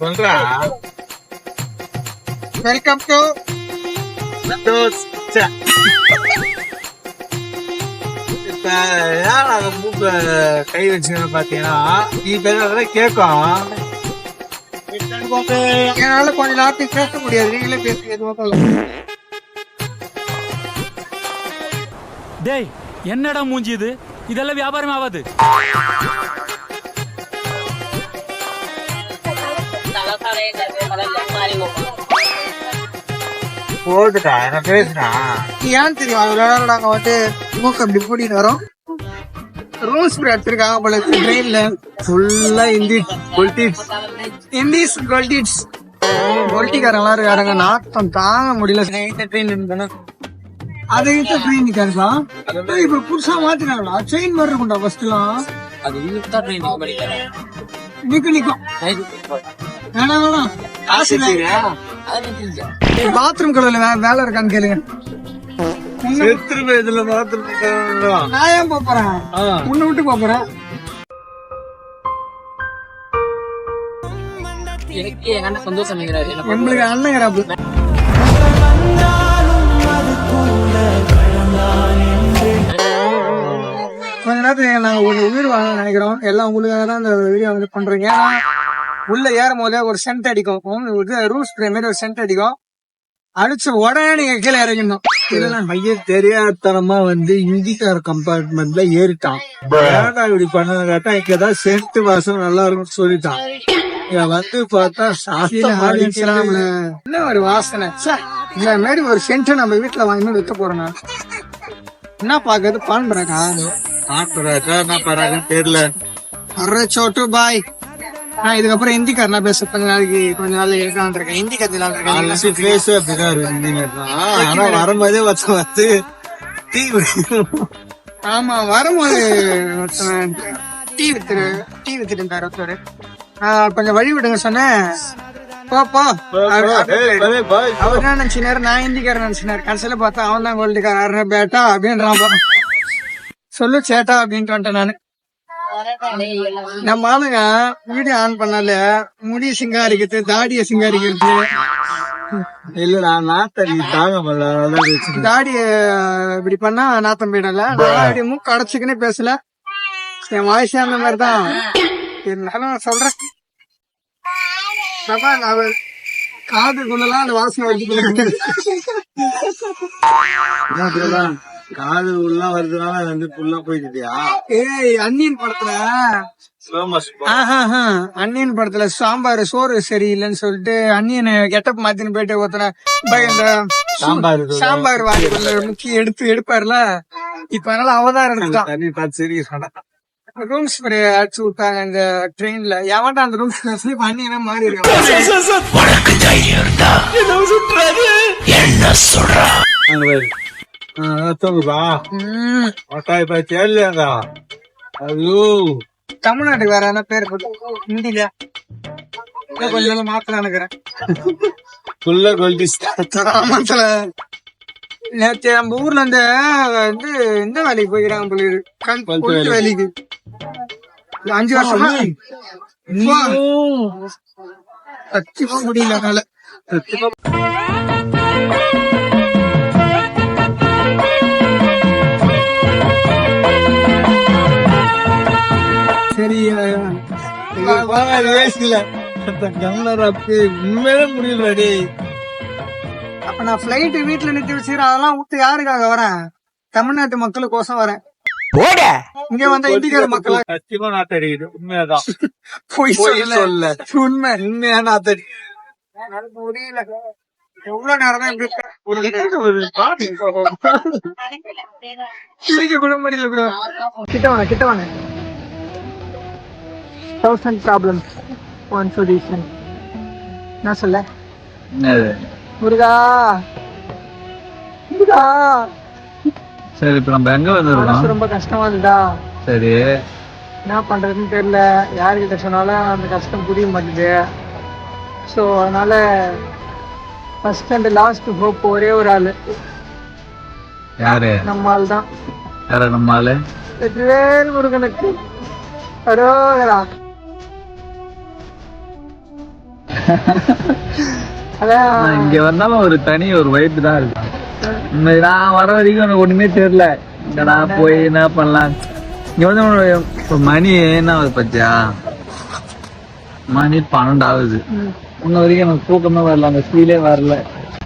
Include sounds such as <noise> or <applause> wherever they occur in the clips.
சொல்றா. Welcome to Windows இப்ப ஏன் நாங்க மூக்க கை வச்சுன்னு பாத்தீங்கன்னா நீ பேர கேட்கும் என்னால கொஞ்ச நேரத்துக்கு பேச முடியாது. நீங்களே பேசுங்க எதுவும் டேய் என்னடா மூஞ்சி இது? இதெல்லாம் வியாபாரம் ஆகாது. போட்டுட்டா? என்ன பேசுனா ஏன் தெரியும்? நேரம் நாங்க வந்து மூக்க அப்படி வரோம். ரூம் ஸ்ப்ரே எடுத்திருக்காங்க போல ட்ரெயின்ல ஃபுல்லா ஹிந்தி பொலிட்டிக்ஸ் இந்திஸ் கோல்டிட்ஸ் கோல்டிக்காரங்களாம் இருக்காருங்க நாட்டம் தாங்க முடியல. இந்த ட்ரெயின் இருக்கணும் அது இந்த ட்ரெயின் நிக்காதுப்பா இப்ப புதுசா மாத்தினாங்களா? செயின் மாதிரி இருக்கும்டா ஃபர்ஸ்ட்லாம் அது இழுத்தா ட்ரெயின் நிக்கும். நிக்கும் வேணாம் வேணாம். காசு பாத்ரூம் கடையில வே- வேலை இருக்கான்னு கேளுங்க. செத்துருமே இதுல மாத்திரம் நான் ஏன் போறேன்? உன்னை விட்டு போப் போறேன். எனக்கு எங்க அண்ணன் சந்தோஷம் நம்மளுக்கு அண்ணங்கிறாப்பு கொஞ்ச நேரத்துக்கு நாங்க ஒரு வீடு வாங்க நினைக்கிறோம். எல்லாம் உங்களுக்காக தான் இந்த வீடியோ வந்து ஏன்னா உள்ள ஏறும் போதே ஒரு சென்ட் அடிக்கும். இது ரூல் ஸ்ப்ரே மாதிரி ஒரு சென்ட் அடிக்கும். அடிச்ச உடனே நீங்க கீழே இறங்கணும் இல்லைன்னா பையன் தெரியாதனமா வந்து இந்திக்கார கம்பார்ட்மெண்ட்ல ஏறிட்டான். ஏன்டா இப்படி பண்ணது கேட்டா இங்கதான் சென்ட் வாசம் நல்லா இருக்கும்னு சொல்லிட்டான். இங்க வந்து பார்த்தா சாஸ்திரம் என்ன ஒரு வாசனை? இந்த மாதிரி ஒரு சென்ட் நம்ம வீட்டுல வாங்கி விற்க போறோம் நான். என்ன பாக்குறது பான் பராக்கா ஆட்டுறாக்கா என்ன பண்றாங்கன்னு தெரியல. அரே சோட்டு பாய் நான் இதுக்கப்புறம் ஹிந்திக்காரனா பேச கொஞ்ச நாளைக்கு கொஞ்ச நாள் இருக்கான் இருக்கேன். ஹிந்தி கத்துலாம் அலசி இருக்கேன் பேச அப்படிதான் இருக்கு ஆனா வரும்போதே வச்சு வந்து டீ. ஆமா வரும்போது டீ வித்துரு டீ வித்துட்டு இருந்தாரு ஒருத்தர் நான் கொஞ்சம் வழி விடுங்க சொன்னேன். போ போ. ஏய், பலே, பாய். அவர் என்ன நினைச்சினாரு? நான் ஹிந்திக்காரன் நினைச்சினாரு. கடைசியில பார்த்தா அவன் தான் கோல்டுக்காரன் பேட்டா அப்படின்றான். சொல்லு சேட்டா அப்படின்ட்டு வந்துட்டேன் நானு. நம்ம ஆளுங்க வீடியோ ஆன் பண்ணால முடி சிங்காரிக்கிறது தாடிய சிங்காரிக்கிறது. இல்லடா நாத்தடி தாங்க முடியல. தாடிய இப்படி பண்ணா நாத்தம் போயிடல நான் அப்படி மூக்கு அடைச்சுக்கினே பேசல. என் வாய்ஸே அந்த மாதிரி தான் இருந்தாலும் சொல்றேன். நான் ஒரு காதுக்குள்ளலாம் அந்த வாசனை அப்படிதான்? காது உள்ள வருதுனால வந்து புல்லா போயிட்டியா ஏய் அன்னியன் படத்துல? அன்னியன் படத்துல சாம்பார் சோறு சரியில்லைன்னு சொல்லிட்டு அன்னியனை கெட்டப் மாத்தின்னு போயிட்டு ஒருத்தன இந்த சாம்பார். சாம்பார் வாங்கி முக்கிய எடுத்து எடுப்பாருல. இப்ப அதனால அவதாரம் பார்த்து சரி சொன்னா ரூம் ஸ்ப்ரே அடிச்சு விட்டாங்க இந்த ட்ரெயின்ல எவன்டா அந்த ரூம் ஸ்ப்ரே பண்ணி என்ன மாறி இருக்கு அங்க பாரு. தூங்குப்பா ஒட்டாய் பாய் தெரியலடா ஐயோ. தமிழ்நாட்டுக்கு வேற என்ன பேர் போட்டு ஹிந்தில இன்னும் கொஞ்ச நாள் மாத்தலாம் நினைக்கிறேன். புல்ல கொல்டி கிராமத்துல நேத்து நம்ம ஊர்ல இருந்து வந்து இந்த வேலைக்கு போய்க்கிறாங்க கொல்ட்டு வேலைக்கு. அஞ்சு வருஷமா? சத்தியமா முடியல என்னால சரி அப்படி உண்மையிலே முடியலடி அப்ப நான் பிளைட் வீட்டுல நிறுத்தி வச்சுக்கிறேன். அதெல்லாம் விட்டு யாருக்காக வரேன்? தமிழ்நாட்டு மக்களுக்கோசம் வரேன். இங்க வந்த இந்திக்கார மக்கள்? சத்தியமா நாத்தடிக்குது. உண்மையாதான். போய் பொய் சொல்ல. சொல்ல. உண்மை. உண்மையா நாத்தடி? முடியல. எவ்வளவு நேரம் தான் இப்படி கூட முடியல bro. கிட்ட வாங்க கிட்ட வாங்க. தௌசண்ட் ப்ராப்ளம் ஒன் சொல்யூஷன் நான் சொல்ல முருகா முருகா சரி இப்ப நம்ம எங்க மனசு ரொம்ப கஷ்டமா இருக்குதா சரி. என்ன பண்றதுன்னு தெரியல. யாருக்கிட்ட சொன்னாலும் அந்த கஷ்டம் புரிய மாட்டேது. ஸோ அதனால ஃபர்ஸ்ட் அண்ட் லாஸ்ட் ஹோப் ஒரே ஒரு ஆளு. யாரு? நம்ம ஆள் தான் யார நம்ம ஆளு வெற்றிவேல் முருகனுக்கு. அரோகரா. அதான். இங்க வந்தாலும் ஒரு தனி ஒரு வைப்பு தான் இருக்கு உண்மை, நான் வர வரைக்கும் எனக்கு ஒண்ணுமே தெரியல. இங்கடா போய் என்ன பண்ணலாம். இங்க வந்து மணி என்ன ஆகுது பத்தியா? மணி பன்னெண்டு ஆகுது. முன்ன வரைக்கும் எனக்கு தூக்கமே வரல. அந்த ஃபீலே வரல.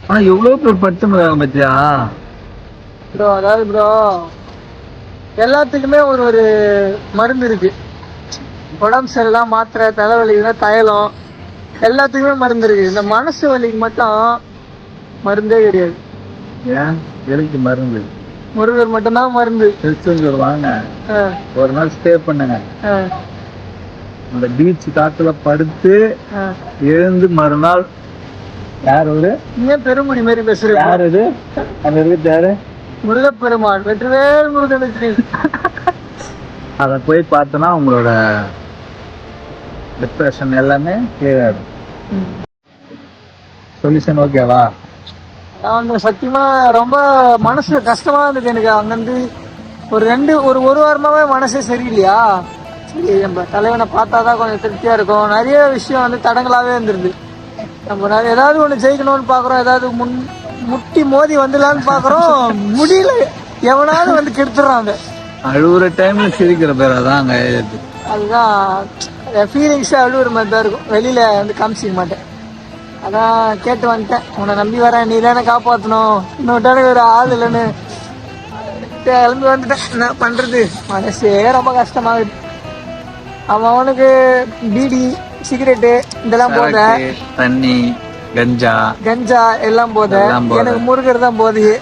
ஆனா எவ்வளவு பேர் படுத்து முடியாங்க பத்தியா? ப்ரோ அதாவது ப்ரோ எல்லாத்துக்குமே ஒரு ஒரு மருந்து இருக்கு. உடம்பு சரியில்லாம் மாத்திரை தலைவலிக்குனா தைலம் எல்லாத்துக்குமே மருந்து இருக்கு. இந்த மனசு வலிக்கு மட்டும் மருந்தே கிடையாது. ஏன்? எதுக்கு மருந்து? முருகர் மட்டும்தான் மருந்து. திருச்செந்தூர் வாங்க. ஒரு நாள் ஸ்டே பண்ணுங்க. அந்த பீச் காத்துல படுத்து. எழுந்து மறுநாள் யார் ஒரு ஏன் பெருமணி மாதிரி பேசுற யார் இது? அந்த இருக்கு யாரு முருகப்பெருமாள். வெற்றிவேல் முருகன் அத போய் பார்த்தோன்னா உங்களோட டிப்ரெஷன் எல்லாமே கிளியர் ஆகும் சொல்யூஷன் ஓகேவா வந்து சத்தியமா ரொம்ப மனசு கஷ்டமா இருந்தது எனக்கு. அங்கிருந்து ஒரு ரெண்டு ஒரு ஒரு வாரமாவே மனசே சரியில்லையா? சரி நம்ம தலைவனை பார்த்தாதான் கொஞ்சம் திருப்தியா இருக்கும். நிறைய விஷயம் வந்து தடங்களாவே இருந்துருது நம்ம நிறைய ஏதாவது ஒண்ணு ஜெயிக்கணும்னு பாக்குறோம் ஏதாவது முன் முட்டி மோதி வந்துடலான்னு பாக்குறோம் <laughs> முடியல. எவனாவது வந்து கெடுத்துடுறாங்க. அழுகுற டைம்ல சிரிக்கிற பேர் அதான் அதுதான். ஃபீலிங்ஸே அழுவுற மாதிரி தான் இருக்கும். வெளியில வந்து காமிச்சிக்க மாட்டேன். அதான் கேட்டு வந்துட்டேன். உன்னை நம்பி வரேன். நீ தானே காப்பாற்றணும் இன்னொரு ஒரு ஆள் இல்லைன்னு. கிளம்பி வந்துட்டேன். என்ன பண்றது? மனசே ரொம்ப கஷ்டமாகுது. அவன் அவனுக்கு பீடி சிகரெட்டு இதெல்லாம் போத. தண்ணி கஞ்சா. கஞ்சா எல்லாம் போத. போதை. எனக்கு முருகர் தான் போதையே.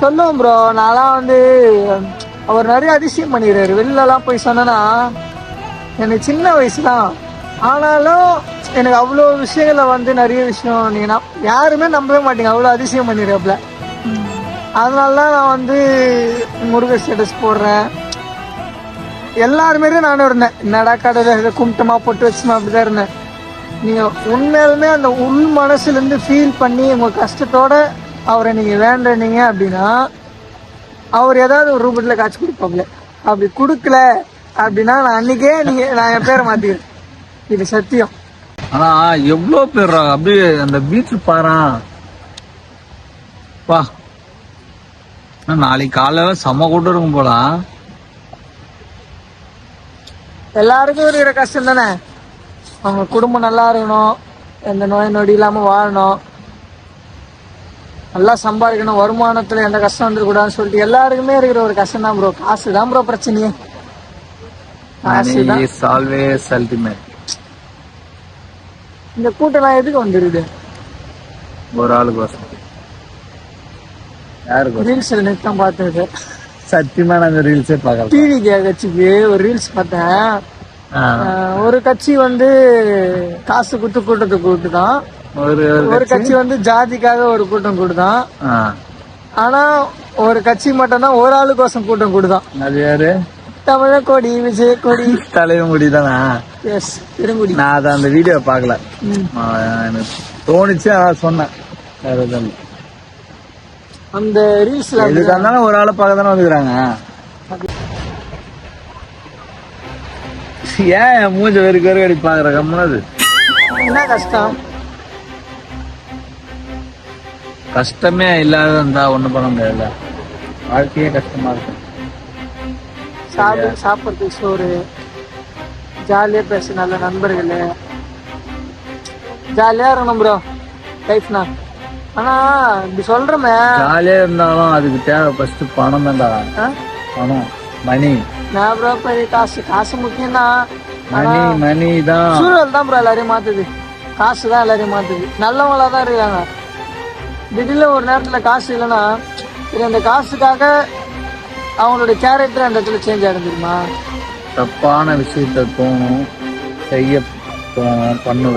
சொல்லுவோம் ப்ரோ நான்லாம் வந்து அவர் நிறைய அதிசயம் பண்ணிடுறாரு. வெளிலலாம் போய் சொன்னேன்னா எனக்கு சின்ன வயசு தான் ஆனாலும் எனக்கு அவ்வளோ விஷயங்கள வந்து நிறைய விஷயம் நீங்கள் யாருமே நம்பவே மாட்டீங்க. அவ்வளோ அதிசயம் பண்ணிடுறாப்புல. அதனால தான் நான் வந்து முருகர் ஸ்டேட்டஸ் போடுறேன். எல்லாருமே நானும் இருந்தேன். என்னடா கடவுளை கும்பிட்டமா போட்டு வச்சுமா? அப்படிதான் இருந்தேன். நீங்கள் உண்மையாலுமே அந்த உள் மனசுலேருந்து ஃபீல் பண்ணி உங்கள் கஷ்டத்தோடு அவரை நீங்கள் வேண்டுனீங்க அப்படின்னா அவர் ஏதாவது ஒரு ரூபத்துல காட்சி கொடுப்பாப்ல. அப்படி கொடுக்கல அப்படின்னா நான் அன்னைக்கே நீங்க நான் என் பேரை மாத்திக்கிறேன். இது சத்தியம். ஆனா எவ்வளவு பேர் அப்படியே அந்த பீச் வா ஆனா நாளைக்கு காலையில செம்ம கூட்டம் இருக்கும் போல. எல்லாருக்கும் இருக்கிற கஷ்டம் தானே? அவங்க குடும்பம் நல்லா இருக்கணும். எந்த நோய் நொடி இல்லாம வாழணும். நல்லா சம்பாதிக்கணும் வருமானத்துல எந்த கஷ்டம் வந்துடக்கூடாதுன்னு சொல்லிட்டு எல்லாருக்குமே இருக்கிற ஒரு கஷ்டம் தான் ப்ரோ காசு தான் ப்ரோ பிரச்சனையே தான் இந்த கூட்டம்லாம் எதுக்கு வந்துருது? ஒரு ஆளுக்கு வசம் யாருக்கு ரீல்ஸ்ல நித்தம் பார்த்தது. சத்தியமா நான் அந்த ரீல்ஸே பார்க்கல. டிவி கட்சிக்கு ஒரு ரீல்ஸ் பார்த்தேன். ஒரு கட்சி வந்து காசு குத்து கூட்டத்துக்கு கூட்டு தான் ஒரு கட்சி? வந்து ஜாதிக்காக ஒரு கூட்டம் கூடுதான். ஆனா ஒரு கட்சி மட்டும் தான் ஒரு ஆளுக்கோசம் கூட்டம் கூடுதான். அது யாரு? தமிழ கொடி விஜய் கொடி. தலைவன் முடி தானா? எஸ் பெருங்குடி. நான் அதை அந்த வீடியோ பார்க்கல. எனக்கு தோணுச்சு அதான் சொன்னேன். வேற எதுவும். அந்த ரீல்ஸ்ல எதுக்கா இருந்தாலும் ஒரு ஆளை பார்க்க தானே வந்துக்கிறாங்க. ஏன் மூஞ்ச வெறுக்க வெறுக்க அடி பாக்குற கம்முனது என்ன கஷ்டம்? கஷ்டமே இல்லாத இருந்தா ஒண்ணும் பண்ண முடியாதுல்ல. வாழ்க்கையே கஷ்டமா இருக்கும் சாப்பிடு சாப்பிட்றதுக்கு சோறு ஜாலியா பேச நல்ல நண்பர்கள். ஜாலியா இருக்கணும் ப்ரோ லைஃப்னா ஆனா இப்படி சொல்றமே. ஜாலியா இருந்தாலும் அதுக்கு தேவை ஃபர்ஸ்ட் பணம் தான்டா? பணம் மணி நான் ப்ரோ பெரிய காசு காசு முக்கியம் தான் மணி மணி தான். சூழல் தான் ப்ரோ எல்லாரையும் மாத்துது. காசு தான் எல்லாரையும் மாத்துது. நல்லவங்களா தான் இருக்காங்க. திடீர்னு ஒரு நேரத்துல காசு இல்லைன்னா சரி அந்த காசுக்காக அவங்களோட கேரக்டர் அந்த இடத்துல சேஞ்ச் தெரியுமா? தப்பான விஷயத்த தோணும் செய்ய தோணும் பண்ணுவ.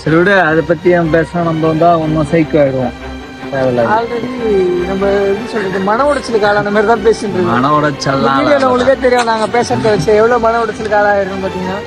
சரி விட அதை பத்தி ஏன் பேச நம்ம வந்தா ஒன்னும் சைக்கோ தேவையில்ல ஆல்ரெடி நம்ம எப்படி சொல்றது மன உடைச்சலுக்கு ஆளான மாதிரி தான் பேசிட்டு இருக்கோம். மன வீடியோல உங்களுக்கே தெரியும் நாங்க பேசுறத வச்சு எவ்வளவு மன உடைச்சலுக்கு ஆளாயிரும் பாத்தீங்கன்னா